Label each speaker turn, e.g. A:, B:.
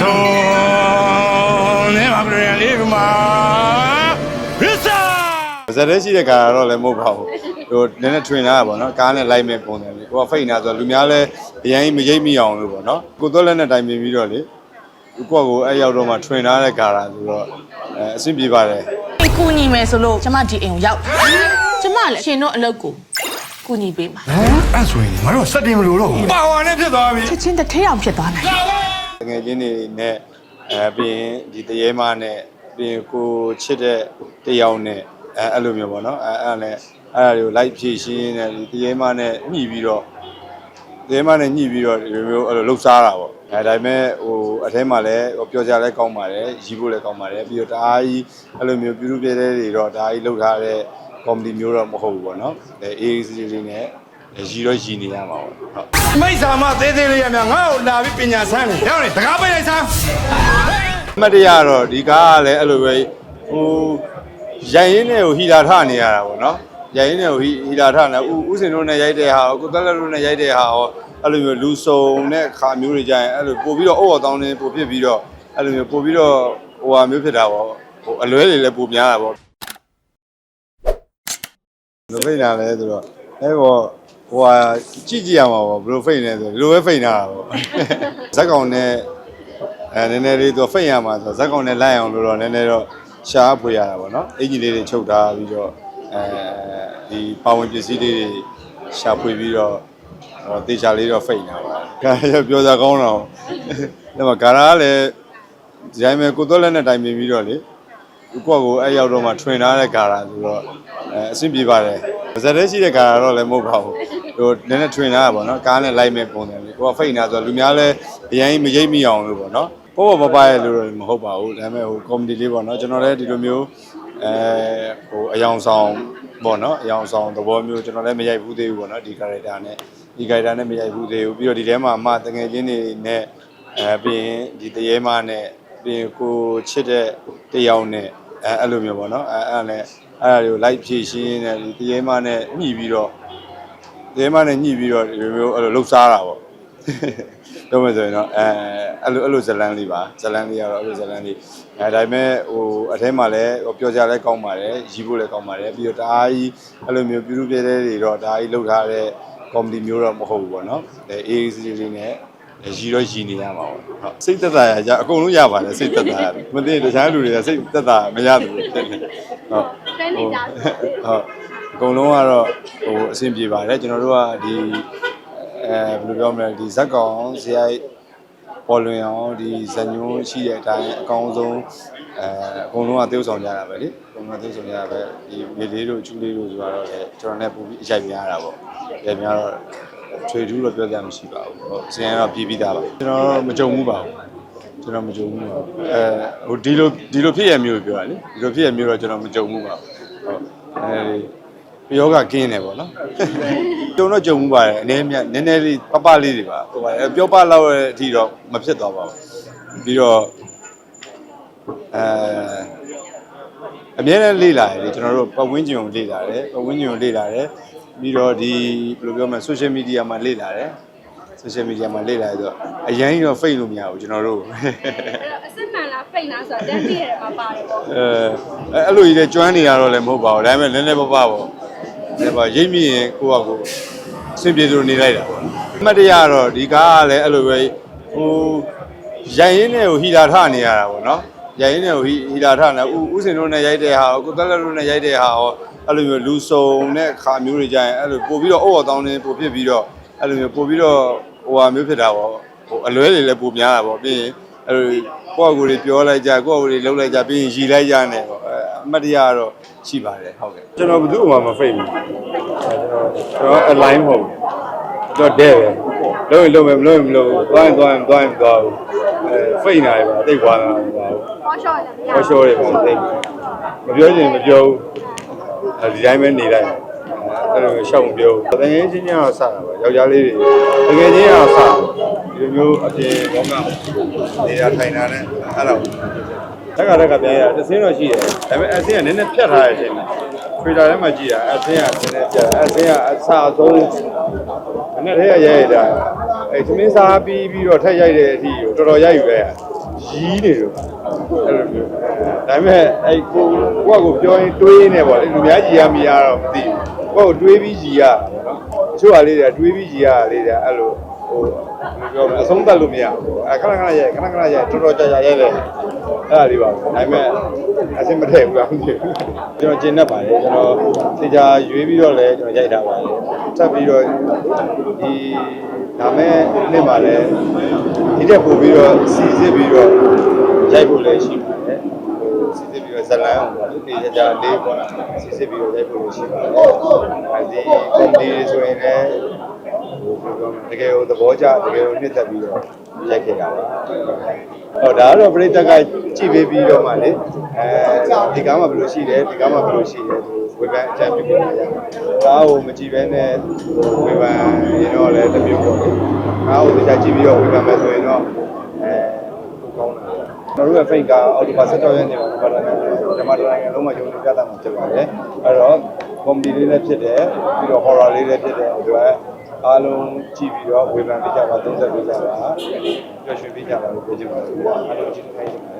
A: ဆုံးနေမှာပြန်လေးမှာရစ္စာ
B: ဇက်တဲ့ရှိတဲ့ကားကတော့လည်းမဟုတ်ပါဘူးဟိုနည်းနည်း train လာတာပေါ့နော်ကားနဲ့လိုက်မဲ့ပုံစံလေးကိုကဖိတ်နေတာဆိုတော့လူများလည်းအရင်မရိပ်မိအောင်လို့ပေါ့နော်ကိုသွက်လက်နဲ့တိုင်ပင်ပြီးတော့လေကိုကကိုအဲ့ရောက်တော့မှ train လာတဲ့ကားလာဆိုတော့အဲအဆင်ပြေပါတယ်
C: ကူညီမယ်ဆိုလို့ကျမဒီအိမ်ကိုရောက်ကျမလည်းရှင်တို့အလုပ်ကိုကူညီပေးမှာ
A: အဲ့ဆိုရင်ငါတို့စက်တင်မလို့တော့ပါဝါနဲ့ဖြစ်သွားပြီ
C: ချက်ချင်းတစ်ထဲအောင်ဖြစ်သွားနိုင် တယ်
B: တကယ်ချင်းတွေနဲ့အဲပြီးရင်ဒီတရေမနဲ့ပြီးရင်ကိုချစ်တဲ့တယောက်နဲ့အဲအဲ့လိုမျိုးပေါ့နော်အဲအဲ့ဒါနဲ့အဲ့ဒါတွေကိုလိုက်ဖြည့်ရှင်းနေဒီတရေမနဲ့ညှိပြီးတော့တရေမနဲ့ညှိပြီးတော့ဒီလိုမျိုးအဲ့လိုလှုပ်ရှားတာပေါ့အဲဒါပေမဲ့ဟိုအထဲမှာလည်းဟိုပြောကြလဲကောင်းပါတယ်ရီးဖို့လည်းကောင်းပါတယ်ပြီးတော့တအားကြီးအဲ့လိုမျိုးပြူပြဲတဲ့တွေတော့တအားကြီးလှုပ်ထားတဲ့ကော်မတီမျိုးတော့မဟုတ်ဘူးပေါ့နော်အဲအေးအေးဆေးဆေးလေးနဲ့ ရီတော့ရီနေရမှာပေါ့ဟုတ်
A: မိတ်ဆာမသေးသေးလေးရမြငါ့ကိုလာပြီးပညာဆန်းတယ်ရောက်နေတကားပိတ်လိုက်စမ်း
B: အမတ်တရတော့ဒီကားကလည်းအဲ့လိုပဲဟိုရိုင်ရင်းနဲ့ဟိုဟီလာထနေရတာပေါ့နော်ရိုင်ရင်းနဲ့ဟိုဟီဟီလာထနေဥဥစင်တို့နဲ့ရိုက်တဲ့ဟာကိုတက်လက်တို့နဲ့ရိုက်တဲ့ဟာရောအဲ့လိုမျိုးလူစုံနဲ့ခါမျိုးတွေကြရင်အဲ့လိုပို့ပြီးတော့အော်အော်တောင်းနေပို့ဖြစ်ပြီးတော့အဲ့လိုမျိုးပို့ပြီးတော့ဟိုဟာမျိုးဖြစ်တာပေါ့ဟိုအလွဲတွေလည်းပိုများတာပေါ့ဘယ်လိုဖိတ်တာလဲဆိုတော့အဲ့ပေါ့ ဟိုဟာကြည့်ကြည့်ရမှာပေါ့ဘယ်လိုဖိတ်နေလဲဆိုဒီလိုပဲဖိတ်နေတာပေါ့ဇက်ကောင်နဲ့အဲနည်းနည်းလေးသူဖိတ်ရမှာဆိုဇက်ကောင်နဲ့လိုက်အောင်လို့တော့နည်းနည်းတော့ရှားဖွေရတာပေါ့နော်အင်ဂျင်လေးတွေချုပ်ထားပြီးတော့အဲဒီပါဝင်ပစ္စည်းလေးတွေရှာဖွေပြီးတော့ဟောတေချာလေးတော့ဖိတ်နေတာပါဒါရပြောစားကောင်းတော့ဒါမှဂါရာကလည်းဒီတိုင်းပဲကိုသွက်လက်နဲ့တိုင်ပင်ပြီးတော့လေကိုယ့်ကိုအဲ့ရောက်တော့မှ train ထားတဲ့ဂါရာဆိုတော့အဲအဆင်ပြေပါတယ် ဇက်တဲ့ရှိတဲ့ဂါရာတော့လည်းမဟုတ်ပါဘူးဟိုနည်းနည်း train ထားတာပေါ့နော်ကားနဲ့လိုက်မဲ့ပုံစံလေးကိုကဖိတ်နေတာဆိုတော့လူများလည်းအရင်မရိပ်မိအောင်လို့ပေါ့နော်ပေါ့ပေါ့ပပရဲ့လို့တော့မဟုတ်ပါဘူးဒါပေမဲ့ဟိုကော်မတီလေးပေါ့နော်ကျွန်တော်လည်းဒီလိုမျိုးအဲဟိုအယောင်ဆောင်ပေါ့နော်အယောင်ဆောင်သဘောမျိုးကျွန်တော်လည်းမရိုက်ဘူးသေးဘူးပေါ့နော်ဒီ character နဲ့ဒီ character နဲ့မရိုက်ဘူးသေးဘူးပြီးတော့ဒီထဲမှာအမတငယ်ချင်းတွေနဲ့အဲပြီးရင်ဒီတရေမနဲ့ပြီးရင်ကိုချစ်တဲ့တယောက်နဲ့အဲအဲ့လိုမျိုးပေါ့နော်အဲအဲ့ဒါနဲ့ အဲ့ဒါတွေကိုလိုက်ဖြည့်ရှင်းနေဒီတရေမနဲ့ညှိပြီးတော့တရေမနဲ့ညှိပြီးတော့ဒီလိုမျိုးအဲ့လိုလှုပ်ရှားတာပေါ့တော့မယ်ဆိုရင်တော့အဲအဲ့လိုအဲ့လိုဇလန်းလေးပါဇလန်းလေးကတော့အဲ့လိုဇလန်းလေးအဲဒါပေမဲ့ဟိုအထဲမှာလည်းဟိုပြောကြလဲကောင်းပါတယ်ရီးဖို့လည်းကောင်းပါတယ်ပြီးတော့တအားကြီးအဲ့လိုမျိုးပြူပြဲတဲ့တွေတော့တအားကြီးလှုပ်ထားတဲ့ကော်မတီမျိုးတော့မဟုတ်ဘူးပေါ့နော်အဲအေးအေးဆေးဆေးလေးနဲ့ရီတော့ရီနေရမှာပေါ့ဟုတ်စိတ်သက်သာရကြအကုန်လုံးရပါတယ်စိတ်သက်သာရမသိတခြားလူတွေကစိတ်သက်သာမရဘူးဖြစ်နေဟုတ် တဲနေကြဟုတ်အကုန်လုံးကတော့ဟိုအဆင်ပြေပါတယ်ကျွန်တော်တို့ကဒီအဲဘယ်လိုပြောမလဲဒီဇက်ကောင်ဇယိုက်ပေါ်လွင်အောင်ဒီဇညွန်းရှိတဲ့အတိုင်းအကောင်းဆုံးအဲအကုန်လုံးကတည်ဆောင်ကြတာပဲလေအကုန်လုံးကတည်ဆောင်ကြတာပဲဒီမေလေးတို့ကျူးလေးတို့ဆိုတော့လည်းကျွန်တော်နဲ့ပူပြီးအရိုက်များတာပေါ့အရိုက်များတော့ထွေထူးတော့ပြောကြမရှိပါဘူးဟုတ်ဇင်ကတော့ပြီးပြီးသားပါကျွန်တော်တော့မကြုံဘူးပါဘူး ကျွန်တော်မကြုံဘူးပါဘူးအဲဟိုဒီလိုဒီလိုဖြစ်ရမျိုးပြောရလေဒီလိုဖြစ်ရမျိုးတော့ကျွန်တော်မကြုံဘူးပါဘူးဟုတ်အဲဒီယောဂကင်းတယ်ပေါ့နော်ကြုံတော့ကြုံမှုပါတယ်အနေနဲ့နည်းနည်းလေးပပလေးတွေပါဟိုပါပြောပလောက်တဲ့အထိတော့မဖြစ်သွားပါဘူးပြီးတော့အဲအများနဲ့လေ့လာတယ်လေကျွန်တော်တို့ပတ်ဝန်းကျင်ကိုလေ့လာတယ်ပတ်ဝန်းကျင်ကိုလေ့လာတယ်ပြီးတော့ဒီဘယ်လိုပြောမလဲ social media မှာလေ့လာတယ် social media မှာလေ့လာရတော့အရင်ကြီးတော့ fake လို့မရဘူးကျွန်တော်တို့
D: အစစ်မှန်လားဖိတ်လားဆိုတော့တန်းတည့်ရတယ်မှာပါတယ်ပေါ့
B: အဲအဲ့လိုကြီးလဲကျွမ်းနေရတော့လည်းမဟုတ်ပါဘူးဒါပေမဲ့နည်းနည်းပါးပါးပေါ့ဒါပါရိပ်မိရင်ကိုယ့်ဟာကိုယ်အဆင်ပြေသလိုနေလိုက်တာပေါ့အမတ်တရတော့ဒီကားကလည်းအဲ့လိုပဲဟိုရိုင်ရင်းနဲ့ဟိုဟီလာထနေရတာပေါ့နော်ရိုင်ရင်းနဲ့ဟိုဟီလာထနေဥဥစင်တို့နဲ့ရိုက်တဲ့ဟာကိုတက်လက်တို့နဲ့ရိုက်တဲ့ဟာရောအဲ့လိုမျိုးလူစုံနဲ့ခါမျိုးတွေကြရင်အဲ့လိုပို့ပြီးတော့အော်အော်တောင်းနေပို့ဖြစ်ပြီးတော့ အဲ့လိုမျိုးပို့ပြီးတော့ဟိုဟာမျိုးဖြစ်တာပေါ့ဟိုအလွဲတွေလည်းပိုများတာပေါ့ပြီးရင်အဲ့လိုကိုယ့်အကူတွေပြောလိုက်ကြကိုယ့်အကူတွေလှုပ်လိုက်ကြပြီးရင်ရီလိုက်ကြနေပေါ့အဲအမတ်တရကတော့ရှိပါတယ်ဟုတ်ကဲ့ကျွန်တော်ဘယ်သူ့မှမဖိတ်ဘူးကျွန်တော် align မဟုတ်ဘူးတော့တဲ့ပဲလုံးရင်လုံးမယ်မလုံးရင်မလုံးဘူးသွားရင်သွားရင်သွားရင်သွားဘူးအဲဖိတ်နေရပါအသိကွာတာမပါဘူး
D: ဟောရှော့ရတယ်မရ
B: ဟောရှောတွေပါသိမပြောချင်မပြောဘူးအဲဒီတိုင်းပဲနေလိုက် အဲ့လိုရှောက်မပြောဘူးတကယ်ချင်းချင်းတော့စတာပါယောက်ျားလေးတွေတကယ်ချင်းတော့စဒီလိုမျိုးအပြင်ဘောကနေတာထိုင်တာနဲ့အဲ့လိုတက်ကတက်ကပြန်ရတစ်စင်းတော့ရှိတယ်ဒါပေမဲ့အစင်းကနည်းနည်းဖြတ်ထားတဲ့အချိန်မှာထွေတာထဲမှာကြည့်ရအစင်းကနည်းနည်းဖြတ်အစင်းကအစာအဆုံးမနေ့တည်းကရိုက်ရတာအဲသမင်းစားပြီးပြီးတော့ထက်ရိုက်တဲ့အထိကိုတော်တော်ရိုက်ယူလိုက်ရရီးနေတော့အဲ့လိုမျိုးဒါပေမဲ့အဲ့ကိုကိုကကိုပြောရင်တွေးနေပေါ့လေလူများကြီးရမရတော့မသိဘူး ကိုကတွေးပြီးကြီးရတာပေါ့နော်တချို့ဟာလေးတွေကတွေးပြီးကြီးရတာလေးတွေအဲ့လိုဟိုပြောမလဲအဆုံးသတ်လို့မရဘူးအဲခဏခဏရိုက်ခဏခဏရိုက်တော်တော်ကြာကြာရိုက်လေအဲ့ဒါလေးပါဒါပေမဲ့အဆင်မထည့်ဘူးလားမသိဘူးကျွန်တော်ကျင်တတ်ပါတယ်ကျွန်တော်သေချာရွေးပြီးတော့လည်းကျွန်တော်ရိုက်ထားပါတယ်ဆက်ပြီးတော့ဒီဒါမဲ့နေ့မှာလည်းဒီတက်ပို့ပြီးတော့စီစစ်ပြီးတော့ရိုက်ဖို့လည်းရှိပါတယ်ဟိုစီစစ် ပြီးတော့ဇလန်အောင်ပေါ့လေဒီကြလေးပေါ့စီစစ်ပြီးတော့ရိုက်ဖို့လည်းရှိပါတယ်အဲဒီကွန်ပဏီဆိုရင်လည်းဟိုပြောမလဲတကယ်ကိုသဘောကျတကယ်ကိုနှစ်သက်ပြီးတော့ရိုက်ခဲ့တာပါဟောဒါကတော့ပြိတ္တကကြည့်ပေးပြီးတော့မှလေအဲဒီကားမှာဘယ်လိုရှိတယ်ဒီကားမှာဘယ်လိုရှိတယ်ဝေဖန်အကြံပြုပေးရကားကိုမကြည့်ဘဲနဲ့ဝေဖန်ရင်တော့လည်းတစ်မျိုးပေါ့လေကားကိုတခြားကြည့်ပြီးတော့ဝေဖန်မယ်ဆိုရင်တော့အဲကောင်းတယ် ကျွန်တော်တို့ရဲ့ fake ကအော်တိုဘာ16ရက်နေ့မှာဘာလာတယ်ဓမ္မတိုင်းလုံးမှာယုံကြည်ပြတာမှာဖြစ်ပါတယ်အဲ့တော့ comedy လေးလည်းဖြစ်တယ်ပြီးတော့ horror လေးလည်းဖြစ်တယ်အတွက်အားလုံးကြည့်ပြီးတော့ဝေဖန်ပေးကြပါသုံးသပ်ပေးကြပါပျော်ရွှင်ပေးကြပါလို့ပြောချင်ပါတယ်အားလုံးကြည့်နေကြပါတယ်